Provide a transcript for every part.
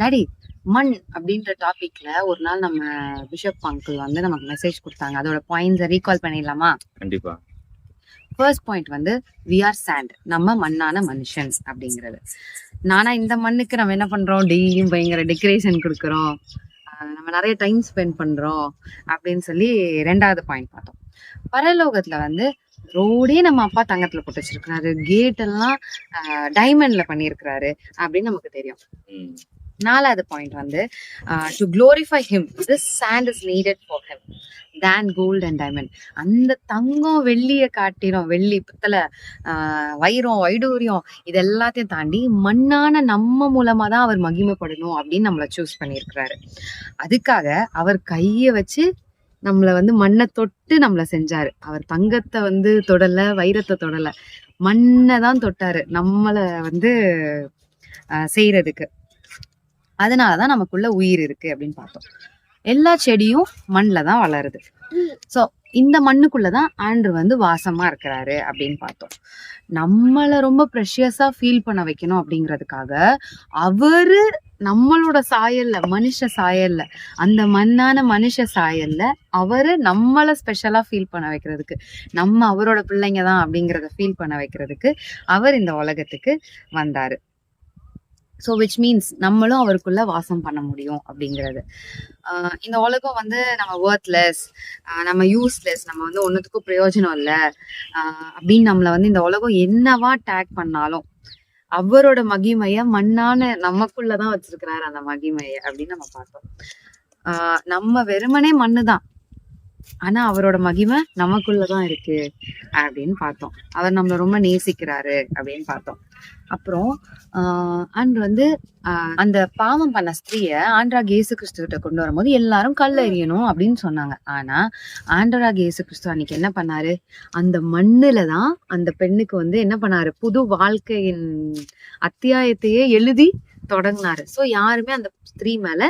Daddy மண் அப்படின்ற டாபிக்ல ஒரு நாள் நம்ம பிஷப் அங்கிள் வந்து நமக்கு மெசேஜ் கொடுத்தாங்க. அதோட பாயிண்ட்ஸை ரீகால் பண்ணிடலாமா? கண்டிப்பா. ஃபர்ஸ்ட் பாயிண்ட் வந்து வி ஆர் சாண்ட் நம்ம மண்ணான மனுஷன்ஸ் அப்படிங்கிறது. நானா இந்த மண்ணுக்கு நம்ம என்ன பண்றோம்? டெய்லியும் பயங்கர டெக்கரேஷன் கொடுக்குறோம். நம்ம நிறைய டைம் ஸ்பெண்ட் பண்றோம் அப்படின்னு சொல்லி ரெண்டாவது பாயிண்ட் பார்த்தோம். பரலோகத்துல வந்து ரோடே நம்ம அப்பா தங்கத்துல போட்டு வச்சிருக்கிறாரு. கேட் எல்லாம் டைமண்ட்ல பண்ணியிருக்கிறாரு அப்படின்னு நமக்கு தெரியும். நாலாவது பாயிண்ட் வந்து to glorify him this sand is needed for him than gold and diamond அந்த தங்கம் வெள்ளியை காட்டிடும் வெள்ளி பித்தளை ஆஹ் வைரம் வைடூரியம் இது எல்லாத்தையும் தாண்டி மண்ணான நம்ம மூலமா தான் அவர் மகிமைப்படணும் அப்படின்னு நம்மளை சூஸ் பண்ணியிருக்கிறாரு. அதுக்காக அவர் கையை வச்சு நம்மளை வந்து மண்ணை தொட்டு நம்மளை செஞ்சாரு. அவர் தங்கத்தை வந்து தொடலை வைரத்தை தொடலை. மண்ணை தான் தொட்டாரு. நம்மளை வந்து செய்கிறதுக்கு செய்யறதுக்கு. அதனாலதான் நமக்குள்ள உயிர் இருக்கு அப்படின்னு பார்த்தோம். எல்லா செடியும் மண்ணில் தான் வளருது. ஸோ இந்த மண்ணுக்குள்ளதான் ஆண்ட்ரு வந்து வாசமா இருக்கிறாரு அப்படின்னு பார்த்தோம். நம்மளை ரொம்ப ப்ரெஷியஸா ஃபீல் பண்ண வைக்கணும் அப்படிங்கிறதுக்காக அவரு நம்மளோட சாயல்ல மனுஷ சாயல்ல அந்த மண்ணான மனுஷ சாயல்ல அவரு நம்மள ஸ்பெஷலா ஃபீல் பண்ண வைக்கிறதுக்கு நம்ம அவரோட பிள்ளைங்க தான் அப்படிங்கிறத ஃபீல் பண்ண வைக்கிறதுக்கு அவர் இந்த உலகத்துக்கு வந்தாரு. ஸோ விச் மீன்ஸ் நம்மளும் அவருக்குள்ள வாசம் பண்ண முடியும் அப்படிங்கிறது. இந்த உலகம் வந்து நம்ம ஒர்த்லெஸ் நம்ம யூஸ்லெஸ் நம்ம வந்து ஒன்றுத்துக்கும் பிரயோஜனம் இல்லை. அப்படின்னு நம்மளை வந்து இந்த உலகம் என்னவா டேக் பண்ணாலும் அவரோட மகிமைய மண்ணான நமக்குள்ளதான் வச்சிருக்கிறாரு அந்த மகிமைய அப்படின்னு நம்ம பார்த்தோம். நம்ம வெறுமனே மண்ணு தான் ஆனா அவரோட மகிமை நமக்குள்ளதான் இருக்கு அப்படின்னு பார்த்தோம். அவர் நம்மள ரொம்ப நேசிக்கிறாரு அப்படின்னு பார்த்தோம். அப்புறம் அண்ட் வந்து அந்த பாவம் பண்ண ஸ்திரீய ஆண்ட்ராக் இயேசு கிறிஸ்துவிட்ட கொண்டு வரும்போது எல்லாரும் கல் எறியணும் அப்படின்னு சொன்னாங்க. ஆனா ஆண்ட்ராக் இயேசு கிறிஸ்து அன்னைக்கு என்ன பண்ணாரு? அந்த மண்ணுல தான் அந்த பெண்ணுக்கு வந்து என்ன பண்ணாரு? புது வாழ்க்கையின் அத்தியாயத்தையே எழுதி தொடங்கினாரு. சோ யாருமே அந்த ஸ்திரீ மேல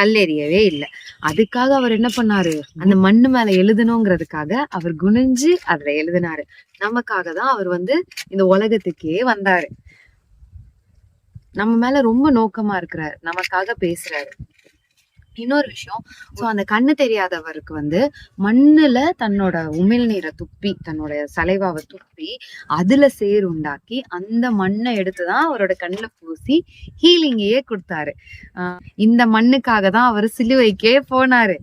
கல்லெறியவே இல்லை. அதுக்காக அவர் என்ன பண்ணாரு? அந்த மண்ணு மேல எழுதணுங்கிறதுக்காக அவர் குனிஞ்சு அதுல எழுதினாரு. நமக்காக தான் அவர் வந்து இந்த உலகத்துக்கே வந்தாரு. நம்ம மேல ரொம்ப நோக்கமா இருக்கிறாரு. நமக்காக பேசுறாரு. இன்னொரு விஷயம். சோ அந்த கண்ணு தெரியாதவருக்கு வந்து மண்ணுல தன்னோட உமிழ்நீரை துப்பி தன்னோட சலைவாவை துப்பி அதுல சேர் உண்டாக்கி அந்த மண்ணை எடுத்துதான் அவரோட கண்ணுல பூசி ஹீலிங்கையே கொடுத்தாரு. இந்த மண்ணுக்காக தான் அவர் சிலுவைக்கே போனாரு.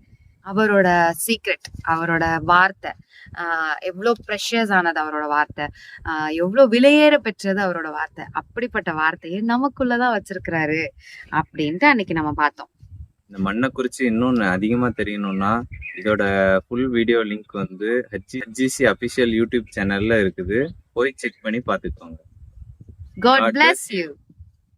அவரோட சீக்ரெட் அவரோட வார்த்தை. ஆஹ் எவ்வளோ ப்ரெஷியஸ் ஆனது அவரோட வார்த்தை. ஆஹ் எவ்வளோ விலையேற பெற்றது அவரோட வார்த்தை. அப்படிப்பட்ட வார்த்தையை நமக்குள்ளதான் வச்சிருக்கிறாரு. அப்படின்ட்டு அன்னைக்கு நம்ம பார்த்தோம். இந்த மண்ணை குறிச்சு இன்னொன்னு அதிகமா தெரியணும்னா இதோட ஃபுல் வீடியோ லிங்க் வந்து ஹெச்ஜிசி அபிஷியல் யூடியூப் சேனல்ல இருக்குது. போய் செக் பண்ணி பார்த்துக்கோங்க. God bless you.